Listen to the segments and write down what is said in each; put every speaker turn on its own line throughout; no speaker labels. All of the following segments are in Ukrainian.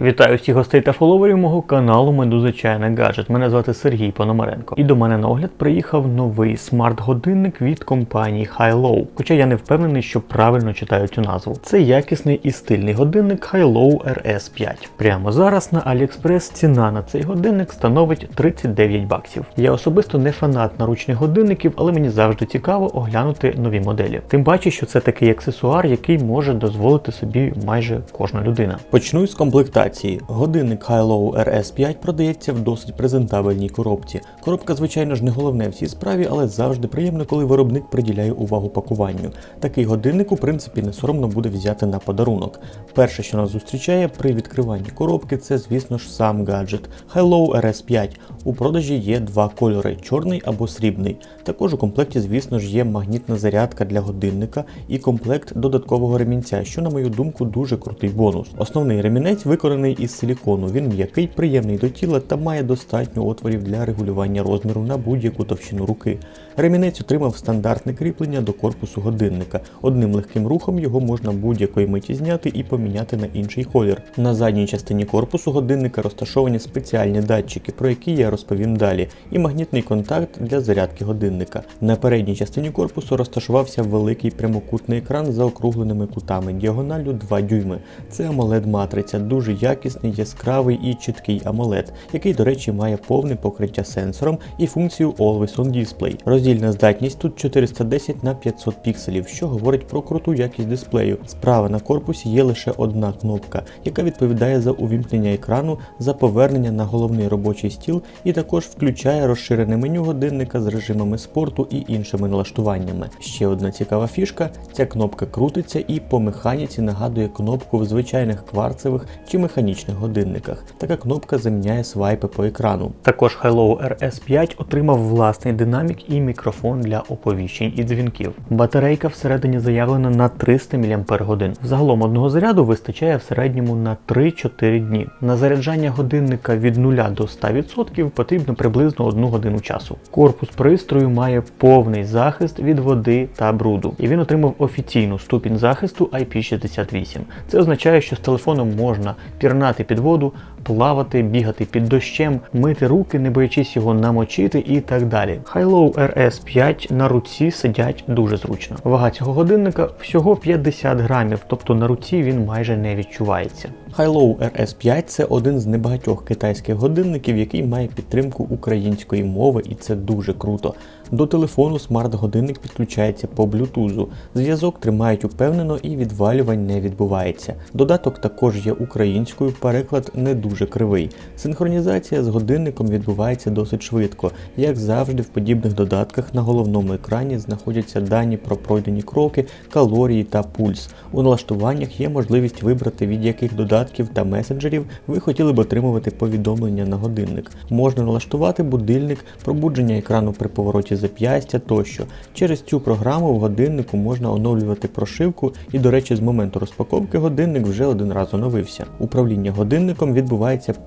Вітаю всіх гостей та фоловерів мого каналу Медуза Чайна Гаджет. Мене звати Сергій Пономаренко. І до мене на огляд приїхав новий смарт-годинник від компанії High-Low. Хоча я не впевнений, що правильно читаю цю назву. Це якісний і стильний годинник High-Low RS5. Прямо зараз на AliExpress ціна на цей годинник становить 39 баксів. Я особисто не фанат наручних годинників, але мені завжди цікаво оглянути нові моделі. Тим паче, що це такий аксесуар, який може дозволити собі майже кожна людина. Почну з комплектації. Годинник High-Low RS5 продається в досить презентабельній коробці. Коробка, звичайно ж, не головне в цій справі, але завжди приємно, коли виробник приділяє увагу пакуванню. Такий годинник, у принципі, не соромно буде взяти на подарунок. Перше, що нас зустрічає при відкриванні коробки, це, звісно ж, сам гаджет High-Low RS5. У продажі є два кольори чорний або срібний. Також у комплекті, звісно ж, є магнітна зарядка для годинника і комплект додаткового ремінця, що, на мою думку, дуже крутий бонус. Основний ремінець виконаний із силікону. Він м'який, приємний до тіла та має достатньо отворів для регулювання розміру на будь-яку товщину руки. Ремінець отримав стандартне кріплення до корпусу годинника. Одним легким рухом його можна будь-якої миті зняти і поміняти на інший колір. На задній частині корпусу годинника розташовані спеціальні датчики, про які я розповім далі, і магнітний контакт для зарядки годинника. На передній частині корпусу розташувався великий прямокутний екран з заокругленими кутами діагоналлю 2 дюйми. Це amoled матриця, дуже якісний, яскравий і чіткий AMOLED, який, до речі, має повне покриття сенсором і функцію Always On Display. Роздільна здатність тут 410 на 500 пікселів, що говорить про круту якість дисплею. Справа на корпусі є лише одна кнопка, яка відповідає за увімкнення екрану, за повернення на головний робочий стіл і також включає розширене меню годинника з режимами спорту і іншими налаштуваннями. Ще одна цікава фішка: ця кнопка крутиться і по механіці нагадує кнопку в звичайних кварцевих чи механічних годинниках. Така кнопка заміняє свайпи по екрану. Також High-Low RS5 отримав власний динамік і мікрофон для оповіщень і дзвінків. Батарейка всередині заявлена на 300 мАч. Загалом одного заряду вистачає в середньому на 3-4 дні. На заряджання годинника від 0 до 100% потрібно приблизно 1 годину часу. Корпус пристрою має повний захист від води та бруду, і він отримав офіційну ступінь захисту IP68. Це означає, що з телефоном можна пірнати під воду, плавати, бігати під дощем, мити руки, не боячись його намочити і так далі. High-Low RS5 на руці сидять дуже зручно. Вага цього годинника всього 50 грамів, тобто на руці він майже не відчувається. High-Low RS5 це один з небагатьох китайських годинників, який має підтримку української мови, і це дуже круто. До телефону смарт-годинник підключається по блютузу. Зв'язок тримають упевнено і відвалювань не відбувається. Додаток також є українською, переклад не дуже кривий. Синхронізація з годинником відбувається досить швидко. Як завжди, в подібних додатках на головному екрані знаходяться дані про пройдені кроки, калорії та пульс. У налаштуваннях є можливість вибрати від яких додатків та месенджерів ви хотіли б отримувати повідомлення на годинник. Можна налаштувати будильник, пробудження екрану при повороті зап'ястя тощо. Через цю програму в годиннику можна оновлювати прошивку і, до речі, з моменту розпаковки годинник вже один раз оновився. Управління годинником відбувається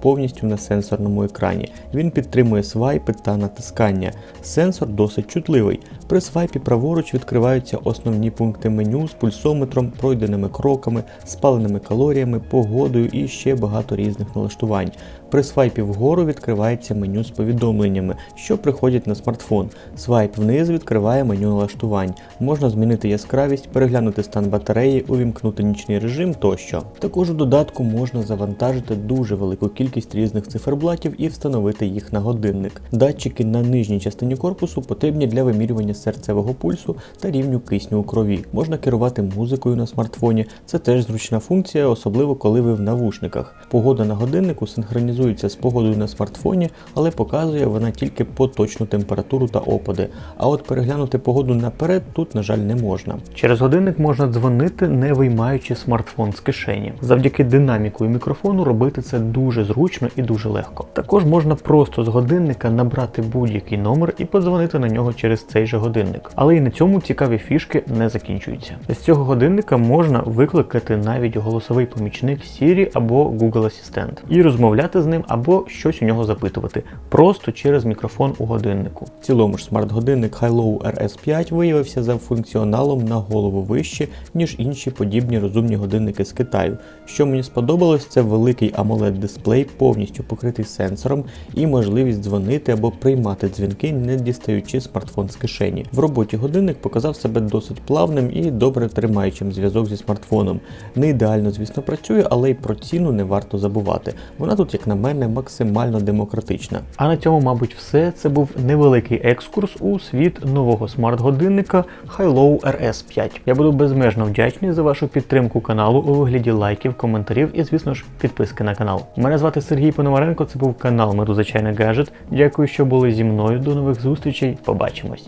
повністю на сенсорному екрані. Він підтримує свайпи та натискання. Сенсор досить чутливий. При свайпі праворуч відкриваються основні пункти меню з пульсометром, пройденими кроками, спаленими калоріями, погодою і ще багато різних налаштувань. При свайпі вгору відкривається меню з повідомленнями, що приходять на смартфон. Свайп вниз відкриває меню налаштувань. Можна змінити яскравість, переглянути стан батареї, увімкнути нічний режим тощо. Також у додатку можна завантажити дуже велику кількість різних циферблатів і встановити їх на годинник. Датчики на нижній частині корпусу потрібні для вимірювання серцевого пульсу та рівню кисню у крові. Можна керувати музикою на смартфоні. Це теж зручна функція, особливо коли ви в навушниках. Погода на годиннику синхронізується з погодою на смартфоні, але показує вона тільки поточну температуру та опади. А от переглянути погоду наперед тут, на жаль, не можна. Через годинник можна дзвонити, не виймаючи смартфон з кишені. Завдяки динаміку і мікрофону робити це дуже зручно і дуже легко. Також можна просто з годинника набрати будь-який номер і подзвонити на нього через цей же годинник. Але і на цьому цікаві фішки не закінчуються. З цього годинника можна викликати навіть голосовий помічник Siri або Google Асистент і розмовляти з ним або щось у нього запитувати просто через мікрофон у годиннику. В цілому ж смарт-годинник Hilo RS5 виявився за функціоналом на голову вище, ніж інші подібні розумні годинники з Китаю. Що мені сподобалось, це великий amoled дисплей, повністю покритий сенсором, і можливість дзвонити або приймати дзвінки, не дістаючи смартфон з кишені. В роботі годинник показав себе досить плавним і добре тримаючим зв'язок зі смартфоном. Не ідеально, звісно, працює, але й про ціну не варто забувати. Вона тут, як на мене, максимально демократична. А на цьому, мабуть, все. Це був невеликий екскурс у світ нового смарт-годинника Hilo RS5. Я буду безмежно вдячний за вашу підтримку каналу у вигляді лайків, коментарів і, звісно ж, підписки на канал. Мене звати Сергій Пономаренко. Це був канал Медуза Чайний Гаджет. Дякую, що були зі мною. До нових зустрічей. Побачимось.